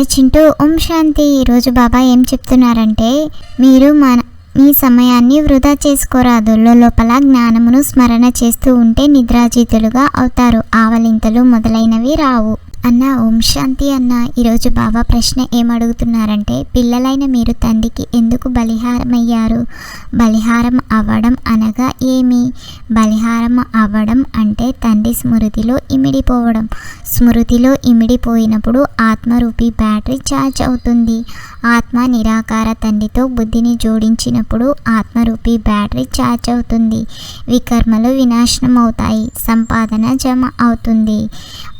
అరే చింటూ ఓం శాంతి ఈరోజు బాబా ఏం చెప్తున్నారంటే మీరు మన మీ సమయాన్ని వృధా చేసుకోరాదు. లోపల జ్ఞానమును స్మరణ చేస్తూ ఉంటే నిద్రాజీతులుగా అవుతారు. ఆవలింతలు మొదలైనవి రావు. అన్న ఓం శాంతి అన్న. ఈరోజు బాబా ప్రశ్న ఏమడుగుతున్నారంటే పిల్లలైన మీరు తండ్రికి ఎందుకు బలిహారమయ్యారు? బలిహారం అవ్వడం అనగా ఏమి? బలిహారం అవ్వడం అంటే తండ్రి స్మృతిలో ఇమిడిపోవడం. స్మృతిలో ఇమిడిపోయినప్పుడు ఆత్మరూపి బ్యాటరీ ఛార్జ్ అవుతుంది. ఆత్మ నిరాకార తండ్రితో బుద్ధిని జోడించినప్పుడు ఆత్మరూపి బ్యాటరీ ఛార్జ్ అవుతుంది. వికర్మలు వినాశనం అవుతాయి సంపాదన జమ అవుతుంది.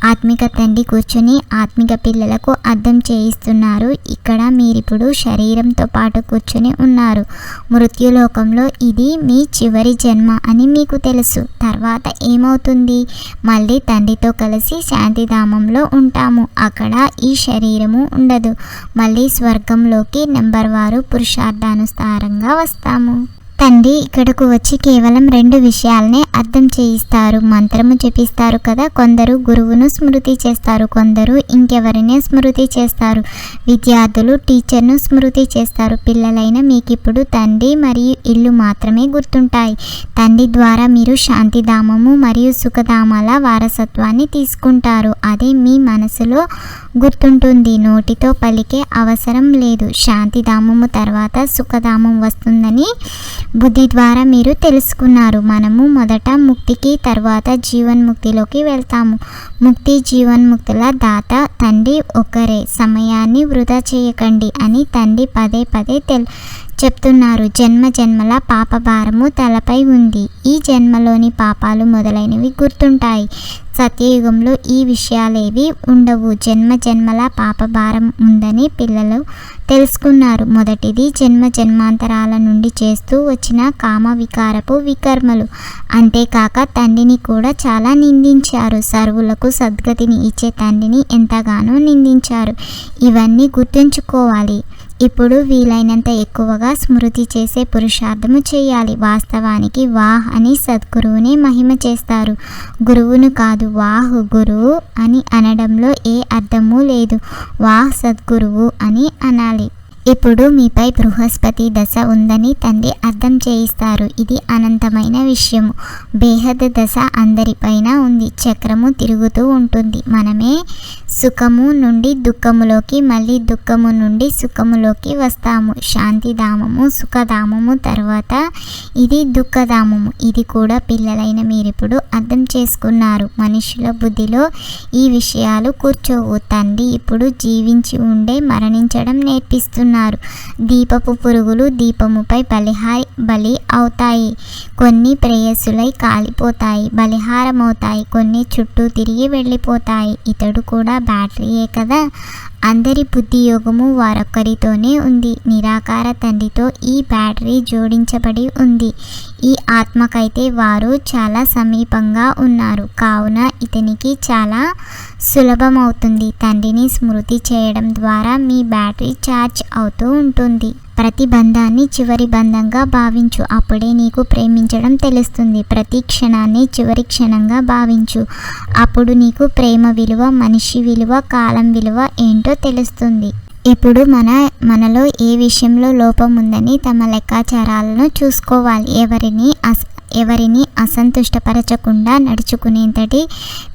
ఆత్మిక తండ్రి కూర్చొని ఆత్మిక పిల్లలకు అర్థం చేయిస్తున్నారు. ఇక్కడ మీరిప్పుడు శరీరంతో పాటు కూర్చొని ఉన్నారు. మృత్యులోకంలో ఇది మీ చివరి జన్మ అని మీకు తెలుసు. తర్వాత ఏమవుతుంది? మళ్ళీ తండ్రితో కలిసి శాంతిధామంలో ఉంటాము. అక్కడ ఈ శరీరము ఉండదు. మళ్ళీ స్వర్గంలోకి నెంబర్ వారు పురుషార్థానుసారంగా వస్తాము. తండ్రి ఇక్కడకు వచ్చి కేవలం రెండు విషయాలనే అర్థం చేయిస్తారు. మంత్రము చెప్పిస్తారు కదా కొందరు గురువును స్మృతి చేస్తారు కొందరు ఇంకెవరినే స్మృతి చేస్తారు. విద్యార్థులు టీచర్ను స్మృతి చేస్తారు. పిల్లలైన మీకు ఇప్పుడు తండ్రి మరియు ఇల్లు మాత్రమే గుర్తుంటాయి. తండ్రి ద్వారా మీరు శాంతిధామము మరియు సుఖధామాల వారసత్వాన్ని తీసుకుంటారు. అదే మీ మనసులో గుర్తుంటుంది. నోటితో పలికే అవసరం లేదు. శాంతిధామము తర్వాత సుఖధామం వస్తుందని బుద్ధి ద్వారా మీరు తెలుసుకున్నారు. మనము మొదట ముక్తికి తర్వాత జీవన్ముక్తిలోకి వెళ్తాము. ముక్తి జీవన్ముక్తుల దాత తండ్రి ఒకరే. సమయాన్ని వృధా చేయకండి అని తండ్రి పదే పదే తెల్ చెప్తున్నారు. జన్మ జన్మల పాప భారము తలపై ఉంది. ఈ జన్మలోని పాపాలు మొదలైనవి గుర్తుంటాయి. సత్యయుగంలో ఈ విషయాలేవి ఉండవు. జన్మ జన్మల పాపభారం ఉందని పిల్లలు తెలుసుకున్నారు. మొదటిది జన్మ జన్మాంతరాల నుండి చేస్తూ వచ్చిన కామ వికారపు వికర్మలు. అంతేకాక తండ్రిని కూడా చాలా నిందించారు. సర్వులకు సద్గతిని ఇచ్చే తండ్రిని ఎంతగానో నిందించారు. ఇవన్నీ గుర్తుంచుకోవాలి. ఇప్పుడు వీలైనంత ఎక్కువగా స్మృతి చేసే పురుషార్థము చేయాలి. వాస్తవానికి వాహ్ అని సద్గురువునే మహిమ చేస్తారు. గురువును కాదు వాహ్ గురువు అని అనడంలో ఏ అర్థము లేదు. వాహ్ సద్గురువు అని అనాలి. ఇప్పుడు మీపై బృహస్పతి దశ ఉందని తండ్రి అర్థం చేయిస్తారు. ఇది అనంతమైన విషయము. బేహద్ దశ అందరిపైన ఉంది. చక్రము తిరుగుతూ ఉంటుంది. మనమే సుఖము నుండి దుఃఖములోకి మళ్ళీ దుఃఖము నుండి సుఖములోకి వస్తాము. శాంతిధామము సుఖధామము తర్వాత ఇది దుఃఖధామము ఇది కూడా పిల్లలైన మీరిప్పుడు అర్థం చేసుకున్నారు. మనుషుల బుద్ధిలో ఈ విషయాలు కూర్చోవు. తండ్రి ఇప్పుడు జీవించి ఉండే మరణించడం నేర్పిస్తున్నారు. దీపపు పురుగులు దీపముపై బలిహారి బలి అవుతాయి. కొన్ని ప్రేయస్సులై కాలిపోతాయి. బలిహారమవుతాయి. కొన్ని చుట్టూ తిరిగి వెళ్ళిపోతాయి. ఇతడు కూడా బ్యాటరీయే కదా? అందరి బుద్ధి యోగము వారొక్కరితోనే ఉంది. నిరాకార తండ్రితో ఈ బ్యాటరీ జోడించబడి ఉంది. ఈ ఆత్మకైతే వారు చాలా సమీపంగా ఉన్నారు. కావున ఇతనికి చాలా సులభమవుతుంది. తండ్రిని స్మృతి చేయడం ద్వారా మీ బ్యాటరీ ఛార్జ్ అవుతూ ఉంటుంది. ప్రతి బంధాన్ని చివరి బంధంగా భావించు. అప్పుడే నీకు ప్రేమించడం తెలుస్తుంది. ప్రతి క్షణాన్ని చివరి క్షణంగా భావించు. అప్పుడు నీకు ప్రేమ విలువ మనిషి విలువ కాలం విలువ ఏంటో తెలుస్తుంది. ఇప్పుడు మన మనలో ఏ విషయంలో లోపం ఉందని తమ లెక్కాచారాలను చూసుకోవాలి. ఎవరిని అస ఎవరిని అసంతుష్టపరచకుండా నడుచుకునేంతటి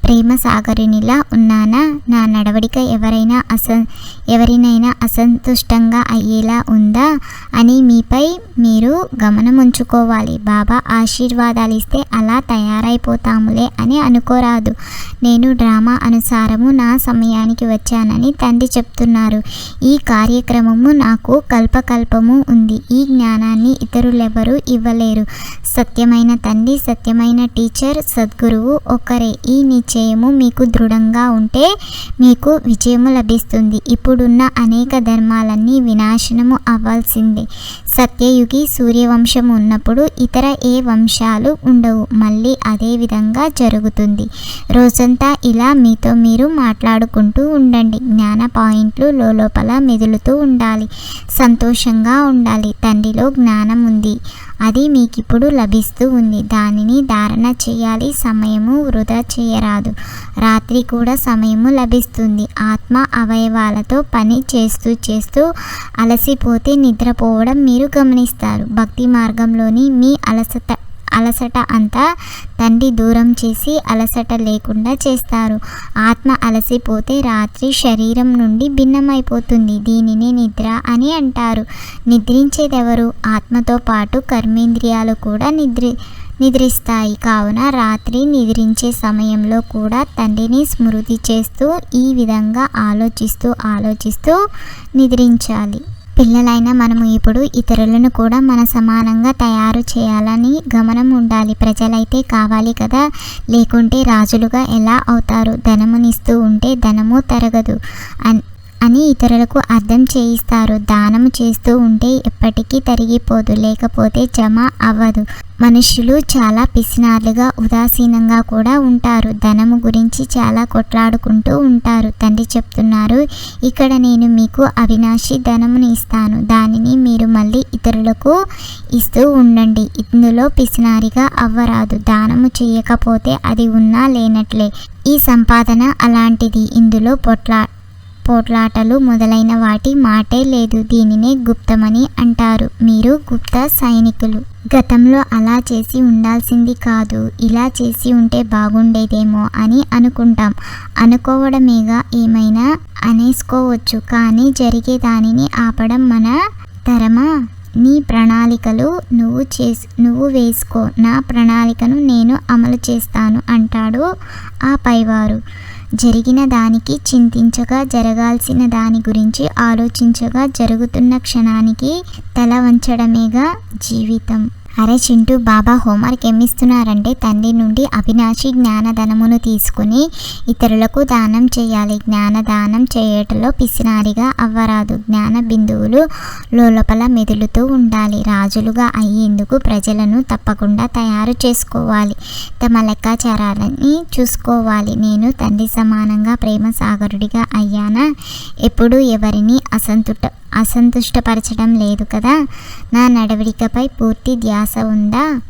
ప్రేమ సాగరునిలా ఉన్నానా? నా నడవడిక ఎవరైనా అస ఎవరినైనా అసంతుష్టంగా అయ్యేలా ఉందా? అని మీపై మీరు గమనం ఉంచుకోవాలి బాబా ఆశీర్వాదాలు ఇస్తే అలా తయారైపోతాములే అని అనుకోరాదు. నేను డ్రామా అనుసారము నా సమయానికి వచ్చానని తండ్రి చెప్తున్నారు. ఈ కార్యక్రమము నాకు కల్పకల్పము ఉంది. ఈ జ్ఞానాన్ని ఇతరులెవరూ ఇవ్వలేరు. సత్యమైన తండ్రి సత్యమైన టీచర్ సద్గురువు ఒక్కరే ఈ నిశ్చయము మీకు దృఢంగా ఉంటే మీకు విజయము లభిస్తుంది. ఇప్పుడున్న అనేక ధర్మాలన్నీ వినాశనము అవ్వాల్సిందే. సత్యయుగి సూర్యవంశం ఉన్నప్పుడు ఇతర ఏ వంశాలు ఉండవు. మళ్ళీ అదే విధంగా జరుగుతుంది. రోజంతా ఇలా మీతో మీరు మాట్లాడుకుంటూ ఉండండి. జ్ఞాన పాయింట్లు లోపల మెదులుతూ ఉండాలి. సంతోషంగా ఉండాలి. తండ్రిలో జ్ఞానం ఉంది అది మీకిప్పుడు లభిస్తూ ఉంది. దానిని ధారణ చేయాలి. సమయము వృధా చేయరాదు. రాత్రి కూడా సమయము లభిస్తుంది. ఆత్మ అవయవాలతో పని చేస్తూ చేస్తూ అలసిపోతే నిద్రపోవడం మీరు గమనిస్తారు. భక్తి మార్గంలోని మీ అలసత అలసట అంతా తండ్రి దూరం చేసి అలసట లేకుండా చేస్తారు. ఆత్మ అలసిపోతే రాత్రి శరీరం నుండి భిన్నమైపోతుంది. దీనిని నిద్ర అని అంటారు. నిద్రించేదెవరు? ఆత్మతో పాటు కర్మేంద్రియాలు కూడా నిద్రి నిద్రిస్తాయి. కావున రాత్రి నిద్రించే సమయంలో కూడా తండ్రిని స్మృతి చేస్తూ ఈ విధంగా ఆలోచిస్తూ ఆలోచిస్తూ నిద్రించాలి. పిల్లలైన మనము ఇప్పుడు ఇతరులను కూడా మన సమానంగా తయారు చేయాలని గమనం ఉండాలి. ప్రజలైతే కావాలి కదా. లేకుంటే రాజులుగా ఎలా అవుతారు? ధనమునిస్తూ ఉంటే ధనము తరగదు. అన్ అని ఇతరులకు అర్థం చేయిస్తారు. దానము చేస్తూ ఉంటే ఎప్పటికీ తరిగిపోదు లేకపోతే జమ అవ్వదు. మనుషులు చాలా పిసినార్లుగా ఉదాసీనంగా కూడా ఉంటారు. ధనము గురించి చాలా కొట్లాడుకుంటూ ఉంటారు. తండ్రి చెప్తున్నారు ఇక్కడ నేను మీకు అవినాశి ధనముని ఇస్తాను. దానిని మీరు మళ్ళీ ఇతరులకు ఇస్తూ ఉండండి. ఇందులో పిసినారిగా అవ్వరాదు. దానము చేయకపోతే అది ఉన్నా లేనట్లే. ఈ సంపాదన అలాంటిది. ఇందులో పొట్లా పోట్లాటలు మొదలైన వాటి మాటే లేదు. దీనినే గుప్తమని అంటారు. మీరు గుప్త సైనికులు. గతంలో అలా చేసి ఉండాల్సింది కాదు. ఇలా చేసి ఉంటే బాగుండేదేమో అని అనుకుంటాం. అనుకోవడమేగా ఏమైనా అనేసుకోవచ్చు. కానీ జరిగే దానిని ఆపడం మన ధరమా? నీ ప్రణాళికలు నువ్వు చేసి నువ్వు వేసుకో. నా ప్రణాళికను నేను అమలు చేస్తాను అంటాడు ఆ పైవారు. జరిగిన దానికి చింతించగా జరగాల్సిన దాని గురించి ఆలోచించగా జరుగుతున్న క్షణానికి తల వంచడమేగా జీవితం. అరే చింటూ బాబా హోంవర్క్ ఏమిస్తున్నారంటే తండ్రి నుండి అవినాశి జ్ఞానధనమును తీసుకుని ఇతరులకు దానం చేయాలి. జ్ఞానదానం చేయటంలో పిసినారిగా అవ్వరాదు. జ్ఞాన బిందువులు లోపల మెదులుతూ ఉండాలి. రాజులుగా అయ్యేందుకు ప్రజలను తప్పకుండా తయారు చేసుకోవాలి. తమ లెక్కాచారాలని చూసుకోవాలి. నేను తండ్రి సమానంగా ప్రేమ సాగరుడిగా అయ్యానా? ఎప్పుడు ఎవరిని అసంతుట అసంతుష్టపరచడం లేదు కదా? నా నడవడికపై పూర్తి ధ్యాస ఉందా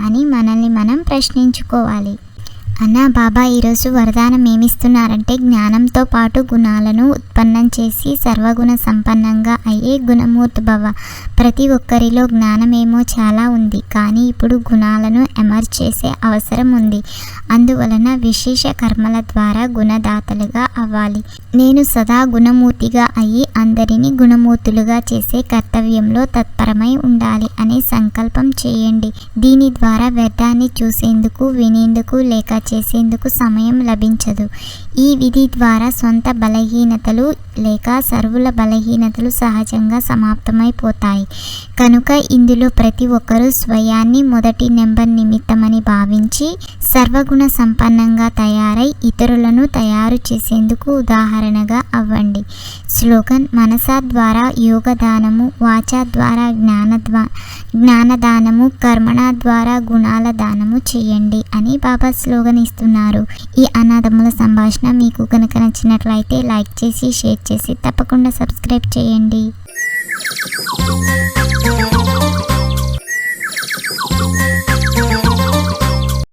అని మనల్ని మనం ప్రశ్నించుకోవాలి. అన్నా బాబా ఈరోజు వరదానం ఏమిస్తున్నారంటే జ్ఞానంతో పాటు గుణాలను ఉత్పన్నం చేసి సర్వగుణ సంపన్నంగా అయ్యే గుణమూర్తి భవ. ప్రతి ఒక్కరిలో జ్ఞానమేమో చాలా ఉంది కానీ ఇప్పుడు గుణాలను ఎమర్ చేసే అవసరం ఉంది. అందువలన విశేష కర్మల ద్వారా గుణదాతలుగా అవ్వాలి. నేను సదా గుణమూర్తిగా అయ్యి అందరినీ గుణమూర్తులుగా చేసే కర్తవ్యంలో తత్పరమై ఉండాలి అనే సంకల్పం చేయండి. దీని ద్వారా వ్యర్థాన్ని చూసేందుకు వినేందుకు లేక చేసేందుకు సమయం లభించదు. ఈ విధి ద్వారా సొంత బలహీనతలు లేక సర్వుల బలహీనతలు సహజంగా సమాప్తమైపోతాయి. కనుక ఇందులో ప్రతి ఒక్కరూ స్వయాన్ని మొదటి నెంబర్ నిమిత్తమని భావించి సర్వగుణ సంపన్నంగా తయారై ఇతరులను తయారు చేసేందుకు ఉదాహరణగా అవ్వండి. స్లోగన్ మనసా ద్వారా యోగదానము వాచా ద్వారా జ్ఞాన జ్ఞానదానము కర్మణ ద్వారా గుణాల దానము చేయండి అని బాబా స్లోగన్ ఇస్తున్నారు ఈ అనాథముల సంభాషణ మీకు కనుక నచ్చినట్లయితే లైక్ చేసి షేర్ చేసి తప్పకుండా సబ్స్క్రైబ్ చేయండి.